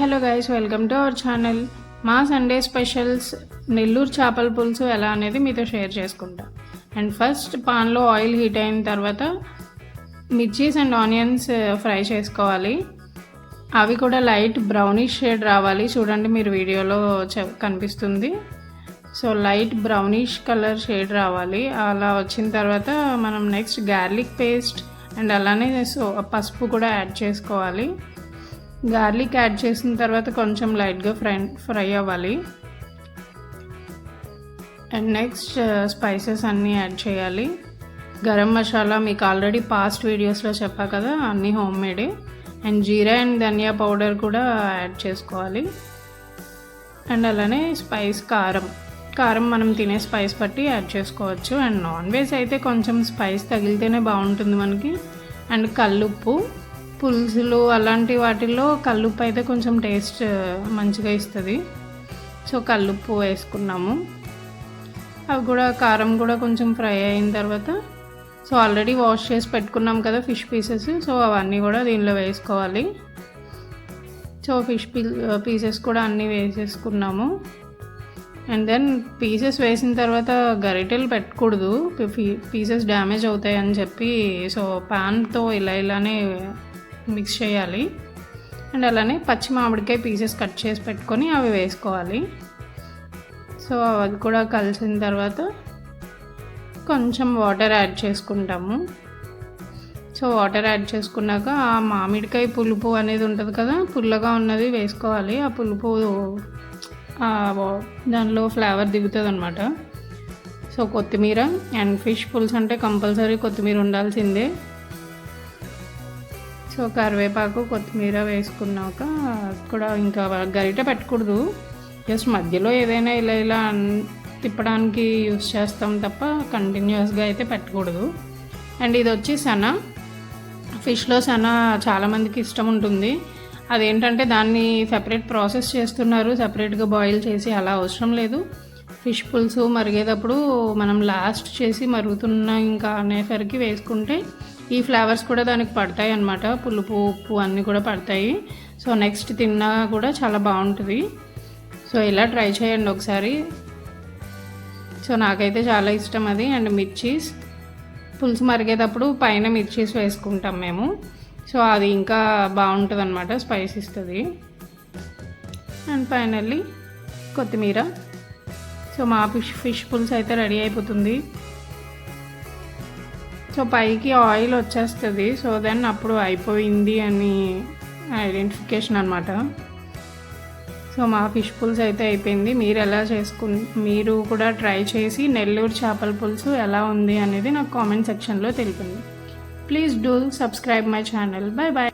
Hello guys welcome to our channel మా Sunday specials Nellore చేపల పులుసు ఎలా అనేది మీతో షేర్ చేసుకుంటా. అండ్ ఫస్ట్ పాన్లో ఆయిల్ హీట్ అయిన తర్వాత మిర్చీస్ అండ్ ఆనియన్స్ ఫ్రై చేసుకోవాలి. అవి కూడా లైట్ బ్రౌనిష్ షేడ్ రావాలి. చూడండి మీరు వీడియోలో చ కనిపిస్తుంది. So light brownish colour shade రావాలి. అలా వచ్చిన తర్వాత మనం నెక్స్ట్ గార్లిక్ పేస్ట్ అండ్ అలానే సో పసుపు కూడా యాడ్ చేసుకోవాలి. గార్లిక్ యాడ్ చేసిన తర్వాత కొంచెం లైట్గా ఫ్రై ఫ్రై అవ్వాలి. అండ్ నెక్స్ట్ స్పైసెస్ అన్నీ యాడ్ చేయాలి. గరం మసాలా మీకు ఆల్రెడీ పాస్ట్ వీడియోస్లో చెప్పా కదా అన్నీ home made and jeera and dhaniya powder కూడా యాడ్ చేసుకోవాలి. అండ్ అలానే స్పైస్ కారం. కారం మనం తినే స్పైస్ బట్టి యాడ్ చేసుకోవచ్చు. అండ్ నాన్ వెజ్ అయితే కొంచెం స్పైస్ తగిలితేనే బాగుంటుంది మనకి. అండ్ కల్లుప్పు. పులుసులు అలాంటి వాటిల్లో కల్లుప్పు అయితే కొంచెం టేస్ట్ మంచిగా ఇస్తుంది. సో కల్లుప్పు వేసుకున్నాము. అవి కూడా కారం కూడా కొంచెం ఫ్రై అయిన తర్వాత సో ఆల్రెడీ వాష్ చేసి పెట్టుకున్నాం కదా ఫిష్ పీసెస్ సో అవన్నీ కూడా దీనిలో వేసుకోవాలి. సో ఫిష్ పీ పీసెస్ కూడా అన్నీ వేసేసుకున్నాము. అండ్ దెన్ పీసెస్ వేసిన తర్వాత గరిటెలు పెట్టకూడదు. పీసెస్ డ్యామేజ్ అవుతాయి అని చెప్పి సో ప్యాన్తో ఇలా ఇలానే మిక్స్ చేయాలి. అండ్ అలానే పచ్చి మామిడికాయ పీసెస్ కట్ చేసి పెట్టుకొని అవి వేసుకోవాలి. సో అది కూడా కలిసిన తర్వాత కొంచెం వాటర్ యాడ్ చేసుకుంటాము. సో వాటర్ యాడ్ చేసుకున్నాక ఆ మామిడికాయ పులుపు అనేది ఉంటుంది కదా పుల్లగా ఉన్నది వేసుకోవాలి. ఆ పులుపు దానిలో ఫ్లేవర్ దిగుతుంది అనమాట సో కొత్తిమీర అండ్ ఫిష్ పులుసు అంటే కంపల్సరీ కొత్తిమీర ఉండాల్సిందే. సో కరివేపాకు కొత్తిమీర వేసుకున్నాక కూడా ఇంకా గరిట పెట్టకూడదు. జస్ట్ మధ్యలో ఏదైనా ఇలా ఇలా తిప్పడానికి యూస్ చేస్తాం తప్ప కంటిన్యూస్గా అయితే పెట్టకూడదు. అండ్ ఇది వచ్చి సనా ఫిష్లో సనా చాలామందికి ఇష్టం ఉంటుంది. అదేంటంటే దాన్ని సెపరేట్ ప్రాసెస్ చేస్తున్నారు. సెపరేట్గా బాయిల్ చేసి అలా అవసరం లేదు. ఫిష్ పులుసు మరిగేటప్పుడు మనం లాస్ట్ చేసి మరుగుతున్న ఇంకా అనేసరికి వేసుకుంటే ఈ ఫ్లేవర్స్ కూడా దానికి పడతాయి అన్నమాట. పులుపు ఉప్పు అన్నీ కూడా పడతాయి. సో నెక్స్ట్ తిన్నా కూడా చాలా బాగుంటుంది. సో ఇలా ట్రై చేయండి ఒకసారి. సో నాకైతే చాలా ఇష్టం అది అండ్ మిర్చీస్. పులుసు మరిగేటప్పుడు పైన మిర్చీస్ వేసుకుంటాం మేము. సో అది ఇంకా బాగుంటుంది అనమాట స్పైస్ ఇస్తుంది అండ్ ఫైనల్లీ కొత్తిమీర. సో మా ఫిష్ ఫిష్ పులుసు అయితే రెడీ అయిపోతుంది. సో పైకి ఆయిల్ వచ్చేస్తుంది. సో దెన్ అప్పుడు అయిపోయింది అని ఐడెంటిఫికేషన్ అనమాట సో మా ఫిష్ పులుసు అయితే అయిపోయింది. మీరు ఎలా చేసుకు మీరు కూడా ట్రై చేసి నెల్లూరు చేపల పులుసు ఎలా ఉంది అనేది నాకు కామెంట్ సెక్షన్లో తెలిపింది. Please do subscribe my channel. Bye bye